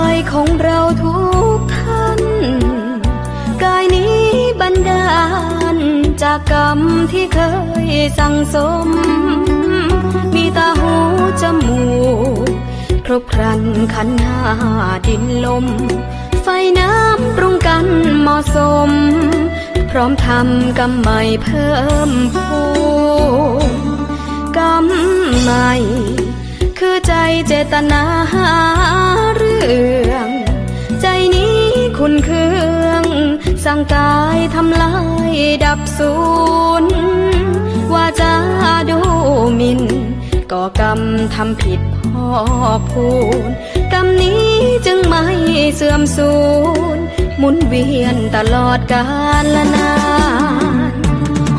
ายของเราทุกท่าน กายนี้บันดาล จากกรรมที่เคยสั่งสม มีตาหูจมูก ครบครันขันหาดินลม ไฟน้ำปรุงกันเหมาะสม พร้อมทำกรรมใหม่เพิ่มพูนกรรมใหม่ คือใจเจตนาหา รื่อง ใจนี้คุณเครื่อง สั่งกายทำลายดับศูนย์ว่าจะดูหมินก่อกรรมทำผิดพ่อพูนกรรมนี้จึงไม่เสื่อมสูญหมุนเวียนตลอดกาลละนาน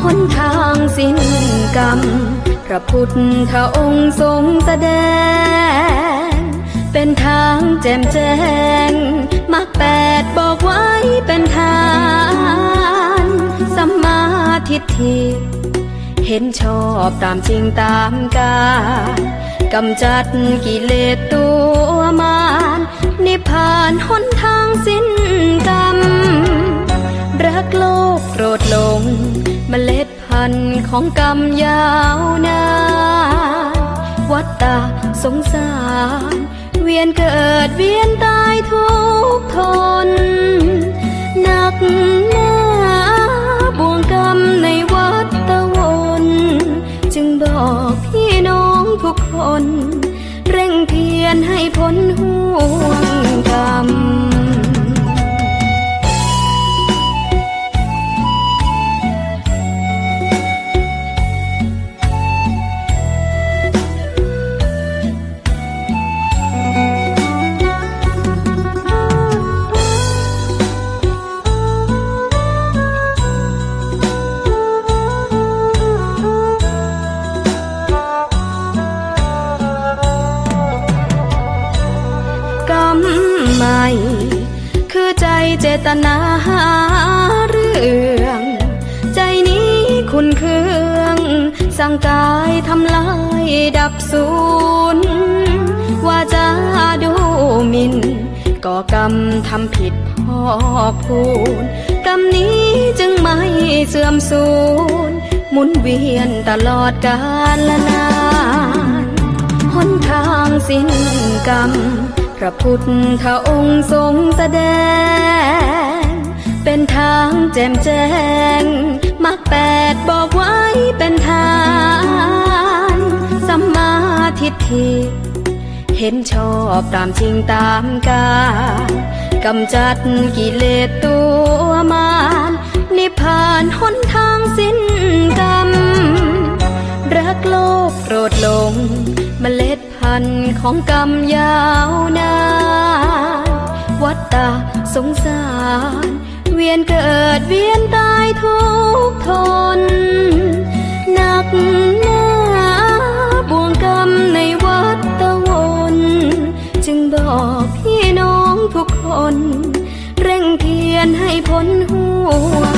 หนทางสิ้นกรรมพระพุทธองค์ทรงแสดง เป็นทางแจ่มแจ้งมรรคแปดบอกไว้เป็นทางสัมมาทิฏฐิ เห็นชอบตามจริงตามกาลกำจัดกิเลสตัวมารนิพพานหนทางสิ้นกรรม รักโลกโกรธหลงเมล็ดพันธุ์ของกรรมยาวนานวัฏตาสงสาร เวียนเกิดเวียนตายทุกทนหนักหนาบ่วงกรรมในวัฏวน จึงบอกพี่น้องทุกคน เร่งเพียรให้พ้นห่วง ใจเจตนาหาเรื่อง ใจนี้คุณเครื่องสั่งกายทำลายดับศูนว่าจะดูหมินก่อกรรมทำผิดพอกพูนกรรมนี้จึงไม่เสื่อมสูญหมุนเวียนตลอดกาลนานหนทางสิ้นกรรม ระพุทธองค์ทรงแสดง เป็นทางแจ่มแจ้งมรรคแปดบอกไว้เป็นทาง สัมมาทิฏฐิ เห็นชอบตามจริงตามกาลกำจัดกิเลสตัวมารนิพพานหนทางสิ้นกรรม รักโลกโกรธหลง มล็ดพันธุ์ของกรรมยาวนาน วัฏตาสงสาร เวียนเกิดเวียนตายทุกทนหนักหนาบ่วงกรรมในวัฏวน จึงบอกพี่น้องทุกคน เร่งเพียรให้พ้นห่วง